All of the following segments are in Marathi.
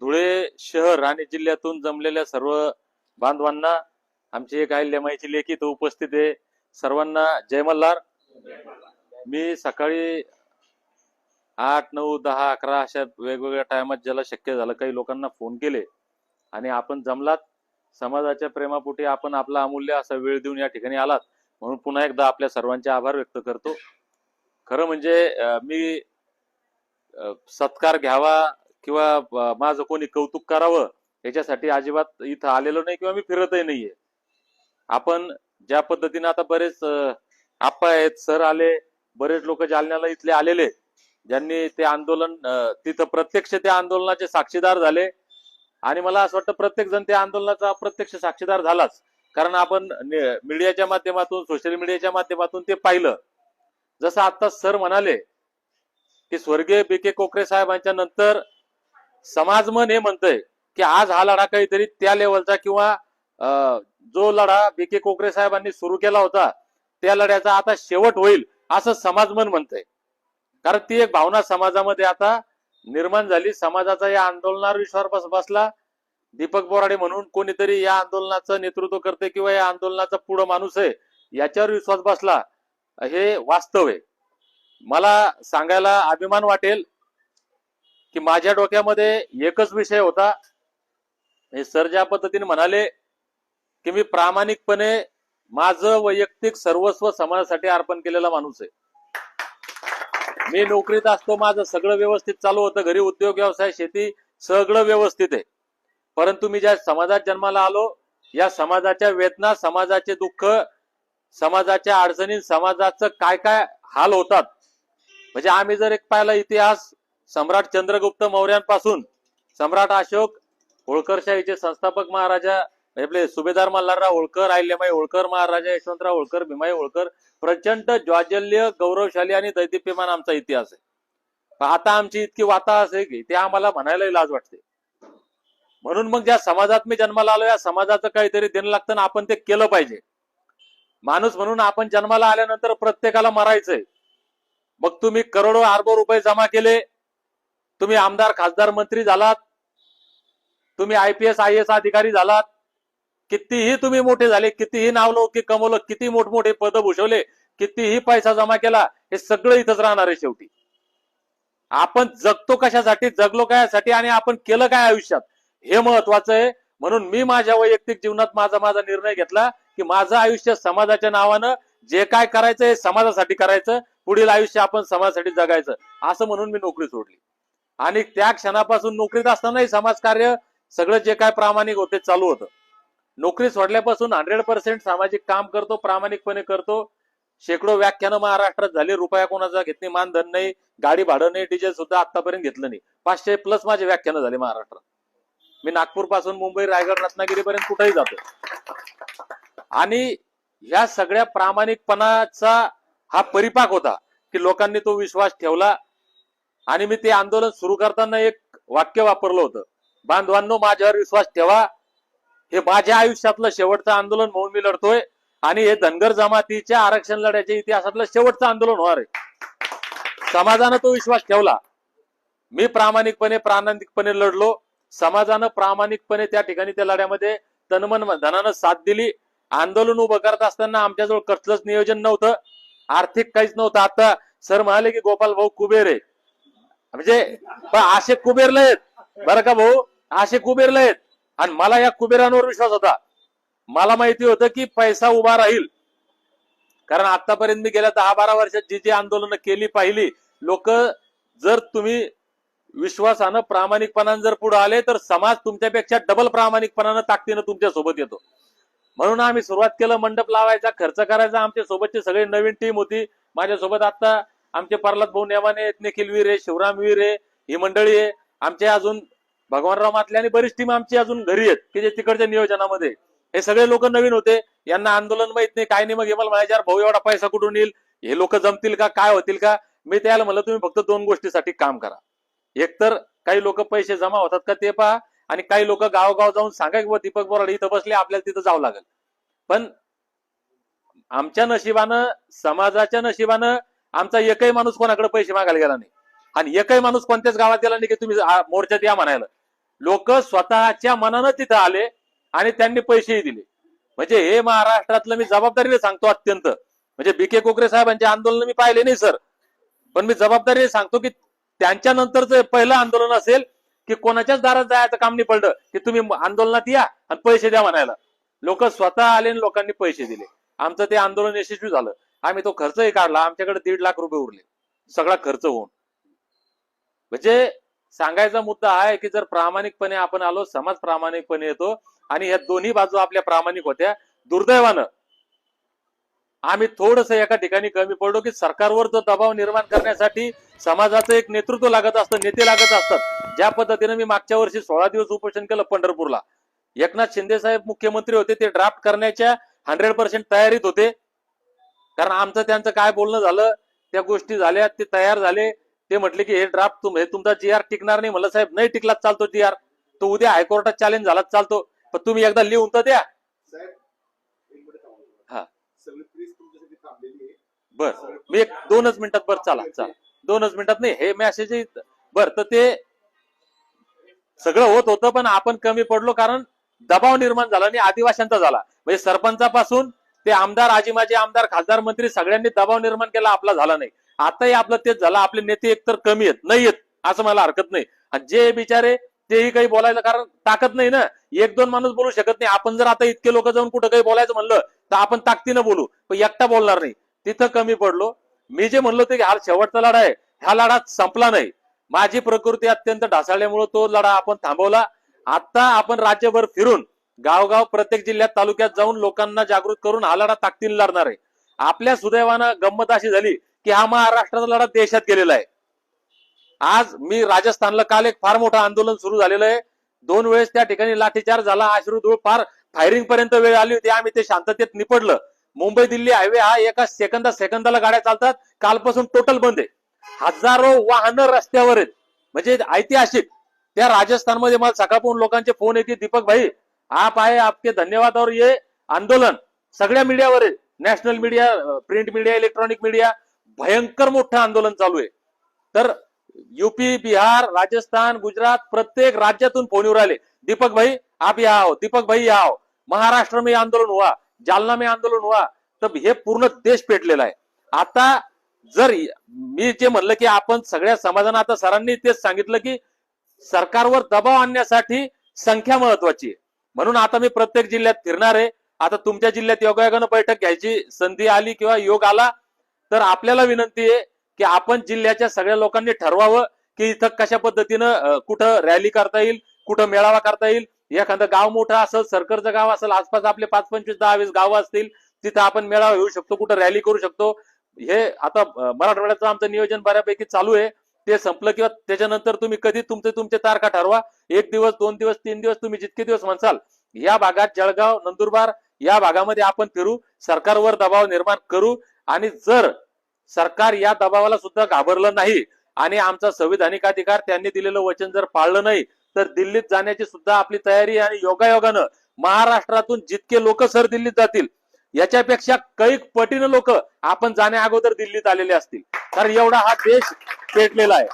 धुळे शहर आणि जिल्ह्यातून जमलेल्या सर्व बांधवांना आमची एक आई लेमाईची लेखी तो उपस्थित आहे. सर्वांना जय मल्हार. मी सकाळी आठ नऊ दहा अकरा अशा वेगवेगळ्या टायमात ज्याला शक्य झालं काही लोकांना फोन केले. आणि आपण जमलात. समाजाच्या प्रेमापोटी आपण आपला अमूल्य असा वेळ देऊन या ठिकाणी आलात. म्हणून पुन्हा एकदा आपल्या सर्वांचे आभार व्यक्त करतो. खरं म्हणजे मी सत्कार घ्यावा किंवा माझं कोणी कौतुक करावं याच्यासाठी अजिबात इथं आलेलो नाही किंवा मी फिरतही नाहीये. आपण ज्या पद्धतीने आता बरेच आप्पा आहेत सर आले बरेच लोक जालन्याला इथले आलेले ज्यांनी ते आंदोलन तिथं प्रत्यक्ष त्या आंदोलनाचे साक्षीदार झाले. आणि मला असं वाटतं प्रत्येक जण त्या आंदोलनाचा प्रत्यक्ष साक्षीदार झालाच. कारण आपण मीडियाच्या माध्यमातून सोशल मीडियाच्या माध्यमातून ते पाहिलं. जसं आता सर म्हणाले की स्वर्गीय बी के कोकरे साहेबांच्या नंतर समाज मन हे म्हणतंय की आज हा लढा काहीतरी त्या लेवलचा किंवा अं, जो लढा बी के कोकरे साहेबांनी सुरू केला होता त्या लढ्याचा आता शेवट होईल असं समाज मन म्हणतंय. कारण ती एक भावना समाजामध्ये आता निर्माण झाली. समाजाचा या आंदोलनावर विश्वास बसला. दीपक बोराडे म्हणून कोणीतरी या आंदोलनाचं नेतृत्व करते किंवा या आंदोलनाचा पुढं माणूस आहे याच्यावर विश्वास बसला. हे वास्तव आहे. मला सांगायला अभिमान वाटेल. की माझ्या डोक्यामध्ये एकच विषय होता. हे सर ज्या पद्धतीने म्हणाले की मी प्रामाणिकपणे माझं वैयक्तिक सर्वस्व समाजासाठी अर्पण केलेला माणूस आहे. मी नोकरीत असतो माझं सगळं व्यवस्थित चालू होतं घरी उद्योग व्यवसाय शेती सगळं व्यवस्थित आहे. परंतु मी ज्या समाजात जन्माला आलो या समाजाच्या वेदना समाजाचे दुःख समाजाच्या अडचणी समाजाचं काय काय हाल होतात. म्हणजे आम्ही जर एक पाहिला इतिहास सम्राट चंद्रगुप्त मौर्यांपासून सम्राट अशोक होळकरशाहीचे संस्थापक महाराजा आपले सुभेदार मल्हारराव होळकर अहिल्यामाई होळकर महाराजा यशवंतराव होळकर भीमाई होळकर प्रचंड ज्वाजल्य गौरवशाली आणि दैदिप्यमान आमचा इतिहास आहे. आता आमची इतकी वाता असे की ते आम्हाला म्हणायलाही लाज वाटते. म्हणून मग ज्या समाजात मी जन्माला आलो या समाजाचं काहीतरी देणं लागतं ना आपण ते केलं पाहिजे. माणूस म्हणून आपण जन्माला आल्यानंतर प्रत्येकाला मरायचंय. मग तुम्ही करोडो अरबो रुपये जमा केले तुम्ही आमदार खासदार मंत्री झालात. तुम्ही I P S I S अधिकारी झालात. कितीही तुम्ही मोठे झाले कितीही नावलौकिक कमवलं किती मोठमोठे पद भूषवले कितीही पैसा जमा केला हे सगळं इथंच राहणार आहे शेवटी. आपण जगतो कशासाठी जगलो कशासाठी आणि आपण केलं काय आयुष्यात? हे महत्वाचं आहे. म्हणून मी माझ्या वैयक्तिक जीवनात माझा माझा निर्णय घेतला की माझं आयुष्य समाजाच्या नावानं जे काय करायचं हे समाजासाठी करायचं पुढील आयुष्य आपण समाजासाठी जगायचं. असं म्हणून मी नोकरी सोडली. आणि त्या क्षणापासून नोकरीत असतानाही समाजकार्य सगळं जे काय प्रामाणिक होते चालू होतं. नोकरी सोडल्यापासून हंड्रेड पर्सेंट सामाजिक काम करतो प्रामाणिकपणे करतो. शेकडो व्याख्यानं महाराष्ट्रात झाली रुपया कोणाचा घेत नाही मानधन नाही गाडी भाडं नाही डिझेल सुद्धा आतापर्यंत घेतलं नाही. पाचशे प्लस माझे व्याख्यानं झाले महाराष्ट्रात. मी नागपूरपासून मुंबई रायगड रत्नागिरी पर्यंत कुठेही जातो आणि ह्या सगळ्या प्रामाणिकपणाचा हा परिपाक होता की लोकांनी तो विश्वास ठेवला आणि मी ते आंदोलन सुरू करताना एक वाक्य वापरलं होतं. बांधवांनो माझ्यावर विश्वास ठेवा. हे माझ्या आयुष्यातलं शेवटचं आंदोलन म्हणून मी लढतोय. आणि हे धनगर जमातीच्या आरक्षण लढ्याच्या इतिहासातलं शेवटचं आंदोलन होणार आहे. समाजानं तो विश्वास ठेवला. मी प्रामाणिकपणे प्रामाणिकपणे लढलो. समाजानं प्रामाणिकपणे त्या ठिकाणी त्या लढ्यामध्ये तनमन धनानं साथ दिली. आंदोलन उभं करत असताना आमच्याजवळ कसलंच नियोजन नव्हतं. आर्थिक काहीच नव्हतं. आता सर म्हणाले की गोपाल भाऊ कुबेर आहे. म्हणजे पण असे कुबेरले आहेत. बरं का भाऊ? असे कुबेरले आहेत. आणि मला या कुबेरांवर विश्वास होता. मला माहिती होतं की पैसा उभा राहील. कारण आतापर्यंत मी गेल्या दहा बारा वर्षात जी जी आंदोलनं केली पाहिली लोक जर तुम्ही विश्वासानं प्रामाणिकपणानं जर पुढे आले तर समाज तुमच्यापेक्षा डबल प्रामाणिकपणानं ताकदीनं तुमच्यासोबत येतो. म्हणून आम्ही सुरुवात केलं मंडप लावायचा खर्च करायचा. आमच्या सोबतची सगळी नवीन टीम होती. माझ्यासोबत आता आमचे प्रल्हाद भाऊ नेवाने आहेत निखिल वीर आहे शिवराम वीर आहे ही मंडळी आहे. आमचे अजून भगवानराव मातले आणि बरीच टीम आमची अजून घरी आहेत की जे तिकडच्या नियोजनामध्ये. हे सगळे लोक नवीन होते यांना आंदोलन माहीत नाही काय नाही. मग हे मला म्हणायचे "यार भाऊ एवढा पैसा कुठून येईल? हे लोक जमतील का? काय होतील का? मी त्याला म्हणलं तुम्ही फक्त दोन गोष्टीसाठी काम करा. एकतर काही लोक पैसे जमा होतात का ते पहा आणि काही लोक गावगाव जाऊन सांगा की दीपक बोराडे इथं बसले आपल्याला तिथं जावं लागेल. पण आमच्या नशिबानं समाजाच्या नशिबानं आमचा एकही माणूस कोणाकडे पैसे मागायला गेला नाही. आणि एकही माणूस कोणत्याच गावात गेला नाही की तुम्ही मोर्चात या म्हणायला. लोक स्वतःच्या मनानं तिथं आले आणि त्यांनी पैसेही दिले. म्हणजे हे महाराष्ट्रातलं मी जबाबदारीने सांगतो अत्यंत. म्हणजे बी के कोकरे साहेबांचे आंदोलन मी पाहिले नाही सर. पण मी जबाबदारीने सांगतो की त्यांच्या नंतरचं पहिलं आंदोलन असेल की कोणाच्याच दारात जायचं काम नाही पडलं की तुम्ही आंदोलनात या आणि पैसे द्या म्हणायला. लोक स्वतः आले आणि लोकांनी पैसे दिले. आमचं ते आंदोलन यशस्वी झालं. आम्ही तो खर्चही काढला आमच्याकडे दीड लाख रुपये उरले. सगळा खर्च होऊन. म्हणजे सांगायचा मुद्दा हा आहे की जर प्रामाणिकपणे आपण आलो समाज प्रामाणिकपणे येतो आणि या दोन्ही बाजू आपल्या प्रामाणिक होत्या दुर्दैवानं आम्ही थोडस एका ठिकाणी कमी पडलो की सरकारवर जो दबाव निर्माण करण्यासाठी समाजाचं एक नेतृत्व लागत असतं नेते लागत असतात. ज्या पद्धतीने मी मागच्या वर्षी सोळा दिवस उपोषण केलं पंढरपूरला. एकनाथ शिंदे साहेब मुख्यमंत्री होते ते ड्राफ्ट करण्याच्या हंड्रेड पर्सेंट तयारीत होते. कारण आमचं त्यांचं काय बोलणं झालं त्या गोष्टी झाल्या ते तयार झाले. ते म्हटले की हे ड्राफ्ट तुम हे तुमचा जी आर टिकणार नाही. म्हणलं साहेब नाही टिकलाच चालतो जी आर तो उद्या हायकोर्टात चॅलेंज झालाच चालतो. पण तुम्ही एकदा लिहून तर द्या. हा. बर. मी एक दोनच मिनिटात बर चला चला. दोनच मिनिटात नाही हे मेसेज बर तर ते सगळं होत होतं पण आपण कमी पडलो कारण दबाव निर्माण झाला आणि आदिवासींचा झाला. म्हणजे सरपंचापासून ते आमदार आजीमाजी आमदार खासदार मंत्री सगळ्यांनी दबाव निर्माण केला आपला झाला नाही. आताही आपलं तेच झालं आपले नेते एकतर कमी आहेत नाही आहेत असं मला हरकत नाही. आणि जे बिचारे तेही काही बोलायला कारण ताकद नाही ना. एक दोन माणूस बोलू शकत नाही. आपण जर आता इतके लोक जाऊन कुठं काही बोलायचं म्हणलं तर आपण ताकदीनं बोलू. पण एकटा बोलणार नाही. तिथं कमी पडलो. मी जे म्हणलो ते की हा शेवटचा लढा आहे. ह्या लढा संपला नाही. माझी प्रकृती अत्यंत ढासळल्यामुळे तो लढा आपण थांबवला. आता आपण राज्यभर फिरून गावगाव प्रत्येक जिल्ह्यात तालुक्यात जाऊन लोकांना जागृत करून हा लढा ताकदीन लढणार आहे. आपल्या सुदैवानं गंमत अशी झाली की हा महाराष्ट्राचा लढा देशात गेलेला आहे. आज मी राजस्थानला काल एक फार मोठं आंदोलन सुरू झालेलं आहे. दोन वेळेस त्या ठिकाणी लाठीचार झाला. आश्रुधूळ फार फायरिंग पर्यंत वेळ आली होती. आम्ही ते शांततेत निपडलं. मुंबई दिल्ली हायवे हा एका सेकंदा सेकंदाला गाड्या चालतात. कालपासून टोटल बंद आहे. हजारो वाहनं रस्त्यावर आहेत. म्हणजे ऐतिहासिक. त्या राजस्थानमध्ये मला सकाळपासून लोकांचे फोन येते. दीपक भाई आप आए आपके धन्यवाद और ये आंदोलन सगळ्या मीडियावर आहे. National media print media electronic media भयंकर मोठं आंदोलन चालू आहे. तर यूपी बिहार राजस्थान गुजरात प्रत्येक राज्यातून फोन आले. राहिले दीपक भाई आप या आहो दीपक भाई या आहो महाराष्ट्र में आंदोलन हुआ. जालना में आंदोलन हुआ. तर हे पूर्ण देश पेटलेला आहे. आता जर मी जे म्हणलं की आपण सगळ्या समाजानं आता सरांनी तेच सांगितलं की सरकारवर दबाव आणण्यासाठी संख्या महत्वाची आहे. म्हणून आता मी प्रत्येक जिल्ह्यात फिरणार आहे. आता तुमच्या जिल्ह्यात योगायोगानं बैठक घ्यायची संधी आली किंवा योग आला तर आपल्याला विनंती आहे की आपण जिल्ह्याच्या सगळ्या लोकांनी ठरवावं की इथं कशा पद्धतीनं कुठं रॅली करता येईल कुठं मेळावा करता येईल. एखादं गाव मोठं असेल सरकारचं गाव असेल आसपास आपले पाच पंचवीस दहा वीस गावं असतील तिथं आपण मेळावा घेऊ शकतो कुठं रॅली करू शकतो. हे आता मराठवाड्याचं आमचं नियोजन बऱ्यापैकी चालू आहे. ते संपलं किंवा त्याच्यानंतर तुम्ही कधी तुमचे तुमचे तारखा ठरवा. एक दिवस दोन दिवस तीन दिवस तुम्ही जितके दिवस म्हणसाल या भागात जळगाव नंदुरबार या भागामध्ये आपण फिरू सरकारवर दबाव निर्माण करू आणि जर सरकार या दबावाला सुद्धा घाबरलं नाही आणि आमचा संविधानिक अधिकार त्यांनी दिलेलं वचन जर पाळलं नाही तर दिल्लीत जाण्याची सुद्धा आपली तयारी आणि योगायोगानं महाराष्ट्रातून जितके लोक सर दिल्लीत जातील याच्यापेक्षा कैक पटीनं लोक आपण जाण्या अगोदर दिल्लीत आलेले असतील. कारण एवढा हा देश पेटलेला आहे.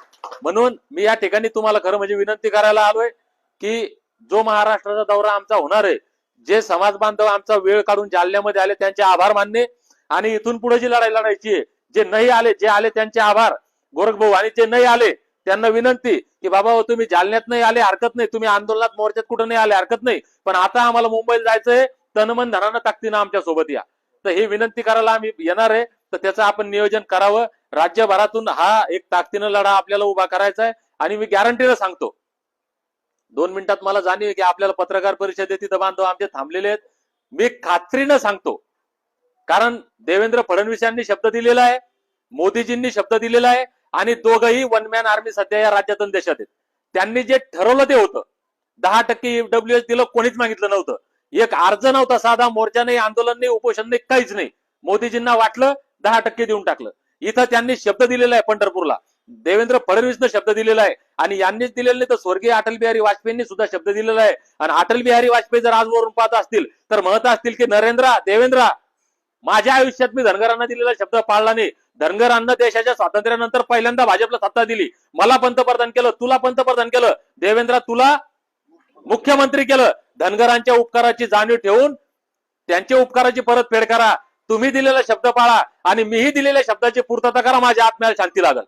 म्हणून मी या ठिकाणी तुम्हाला खरं म्हणजे विनंती करायला आलोय की जो महाराष्ट्राचा दौरा आमचा होणार आहे जे समाज बांधव आमचा वेळ काढून जालन्यामध्ये आले त्यांचे आभार मानणे आणि इथून पुढे जी लढाई लढायची आहे जे नाही आले जे आले त्यांचे आभार. गोरखभाऊ आणि जे नाही आले त्यांना विनंती की बाबा हो, तुम्ही जालन्यात नाही आले हरकत नाही. तुम्ही आंदोलनात मोर्चात कुठं नाही आले हरकत नाही. पण आता आम्हाला मुंबईला जायचंय. तनमन धनानं ताकदीनं आमच्यासोबत या. तर हे विनंती करायला आम्ही येणार आहे. तर त्याचं आपण नियोजन करावं. राज्यभरातून हा एक ताकदीनं लढा आपल्याला उभा करायचा आहे. आणि मी गॅरंटीनं सांगतो. दोन मिनिटात मला जाणीव आहे की आपल्याला पत्रकार परिषदेत तिथं बांधव आमचे थांबलेले आहेत. मी खात्रीनं सांगतो. कारण देवेंद्र फडणवीस यांनी शब्द दिलेला आहे मोदीजींनी शब्द दिलेला आहे आणि दोघही वन मॅन आर्मी सध्या या राज्यातून देशात आहेत. त्यांनी जे ठरवलं ते होतं. दहा टक्के डब्ल्यू एच दिलं कोणीच मागितलं नव्हतं. एक अर्ज नव्हता साधा मोर्चा नाही आंदोलन नाही उपोषण नाही काहीच नाही. मोदीजींना वाटलं दहा टक्के देऊन टाकलं. इथं त्यांनी शब्द दिलेला आहे पंढरपूरला. देवेंद्र फडणवीसनं शब्द दिलेला आहे. आणि यांनीच दिलेला नाही तर स्वर्गीय अटल बिहारी वाजपेयींनी सुद्धा शब्द दिलेला आहे. आणि अटल बिहारी वाजपेयी जर आजवरून पाहत असतील तर म्हणत असतील की नरेंद्र देवेंद्र माझ्या आयुष्यात मी धनगरांना दिलेला शब्द पाळला नाही. धनगरांना देशाच्या स्वातंत्र्यानंतर पहिल्यांदा भाजपला सत्ता दिली. मला पंतप्रधान केलं तुला पंतप्रधान केलं. देवेंद्र तुला मुख्यमंत्री केलं. धनगरांच्या उपकाराची जाणीव ठेवून त्यांच्या उपकाराची परतफेड करा. तुम्ही दिलेला शब्द पाळा आणि मीही दिलेल्या शब्दाची पूर्तता करा. माझ्या आत्म्याला शांती लागल.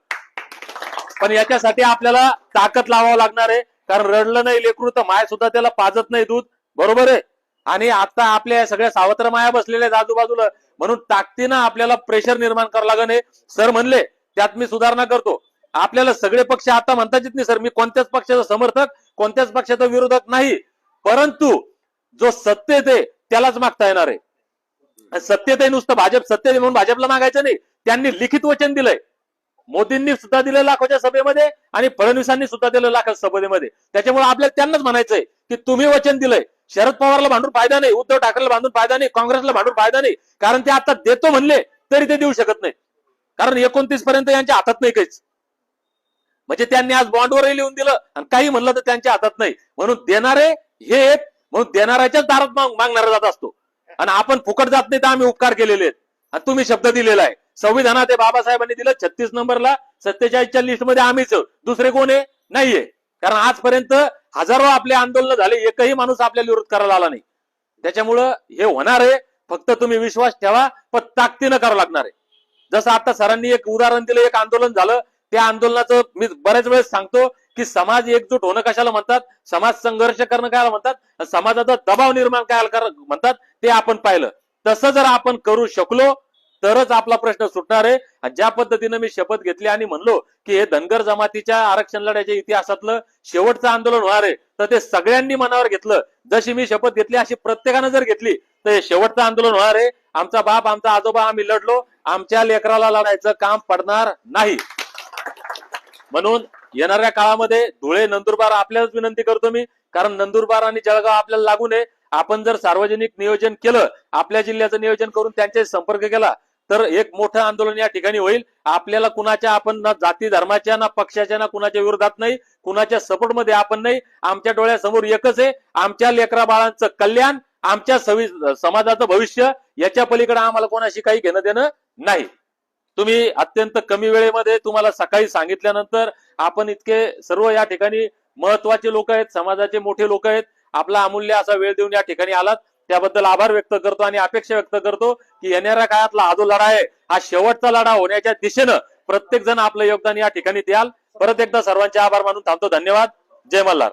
पण याच्यासाठी आपल्याला ताकद लावावं लागणार आहे. कारण रडलं नाही लेकरू तर माय सुद्धा त्याला पाजत नाही दूध. बरोबर आहे? आणि आता आपल्या या सगळ्या सावत्र माया बसलेल्या आहेत आजूबाजूला. म्हणून ताकदीनं आपल्याला प्रेशर निर्माण करावं लागण हे सर म्हणले त्यात मी सुधारणा करतो. आपल्याला सगळे पक्ष आता म्हणतात येत नाही सर मी कोणत्याच पक्षाचा समर्थक कोणत्याच पक्षाचा विरोधक नाही. परंतु जो सत्तेत आहे त्यालाच मागता येणार आहे. सत्तेत आहे नुसतं भाजप सत्तेत म्हणून भाजपला मागायचं नाही. त्यांनी लिखित वचन दिलंय. मोदींनी सुद्धा दिलं लाखोच्या सभेमध्ये आणि फडणवीसांनी सुद्धा दिलं लाख सभेमध्ये. त्याच्यामुळे आपल्याला त्यांनाच म्हणायचंय की तुम्ही वचन दिलंय. शरद पवारला भांडून फायदा नाही उद्धव ठाकरेला भांडून फायदा नाही काँग्रेसला भांडून फायदा नाही. कारण ते आता देतो म्हणले तरी ते देऊ शकत नाही. कारण एकोणतीस पर्यंत यांच्या हातात नाही काहीच. म्हणजे त्यांनी आज बॉन्डवरही लिहून दिलं आणि काही म्हणलं तर त्यांच्या हातात नाही. म्हणून देणारे हे आहेत, म्हणून देणाऱ्याच्याच दारात माग- मागणारा जात असतो. आणि आपण फुकट जात नाही तर आम्ही उपकार केलेले आहेत. आणि तुम्ही शब्द दिलेला आहे. संविधानात हे बाबासाहेबांनी दिलं छत्तीस नंबरला सत्तेचाळीसच्या लिस्टमध्ये आम्हीच दुसरे कोण आहे? नाहीये. कारण आजपर्यंत हजारो आपले आंदोलन झाले एकही माणूस आपल्याला विरोध करायला आला नाही. त्याच्यामुळं हे होणार आहे. फक्त तुम्ही विश्वास ठेवा पण ताकदीनं करावं लागणार आहे. जसं आता सरांनी एक उदाहरण दिलं एक आंदोलन झालं त्या आंदोलनाचं मी बऱ्याच वेळेस सांगतो की समाज एकजूट होणं कशाला म्हणतात? समाज संघर्ष करणं काय म्हणतात? समाजाचा दबाव निर्माण काय म्हणतात? ते आपण पाहिलं. तसं जर आपण करू शकलो तरच आपला प्रश्न सुटणार आहे. आणि ज्या पद्धतीनं मी शपथ घेतली आणि म्हणलो की हे धनगर जमातीच्या आरक्षण लढ्याच्या इतिहासातलं शेवटचं आंदोलन होणार आहे तर ते सगळ्यांनी मनावर घेतलं. जशी मी शपथ घेतली अशी प्रत्येकानं जर घेतली तर हे शेवटचं आंदोलन होणार आहे. आमचा बाप आमचा आजोबा आम्ही लढलो. आमच्या लेकराला लढायचं काम पडणार नाही. म्हणून येणाऱ्या काळामध्ये धुळे नंदुरबार आपल्यालाच विनंती करतो मी कारण नंदुरबार आणि जळगाव आपल्याला लागून नये आपण जर सार्वजनिक नियोजन केलं आपल्या जिल्ह्याचं नियोजन करून त्यांच्याशी संपर्क केला तर एक मोठं आंदोलन या ठिकाणी होईल. आपल्याला कुणाच्या आपण ना जाती धर्माच्या ना पक्षाच्या ना कुणाच्या विरोधात नाही कुणाच्या सपोर्टमध्ये आपण नाही. आमच्या डोळ्यासमोर एकच आहे आमच्या लेकरा बाळांचं कल्याण आमच्या समाजाचं भविष्य याच्या पलीकडे आम्हाला कोणाशी काही घेणं देणं नाही. तुम्ही अत्यंत कमी वेळेमध्ये तुम्हाला सकाळी सांगितल्यानंतर आपण इतके सर्व या ठिकाणी महत्त्वाचे लोक आहेत समाजाचे मोठे लोक आहेत. आपला अमूल्य असा वेळ देऊन या ठिकाणी आलात. त्याबद्दल आभार व्यक्त करतो आणि अपेक्षा व्यक्त करतो की येणाऱ्या काळातला हा जो लढा आहे हा शेवटचा लढा होण्याच्या दिशेनं प्रत्येक जण आपलं योगदान या ठिकाणी द्याल. परत एकदा सर्वांचे आभार मानून थांबतो. धन्यवाद. जय मल्हार.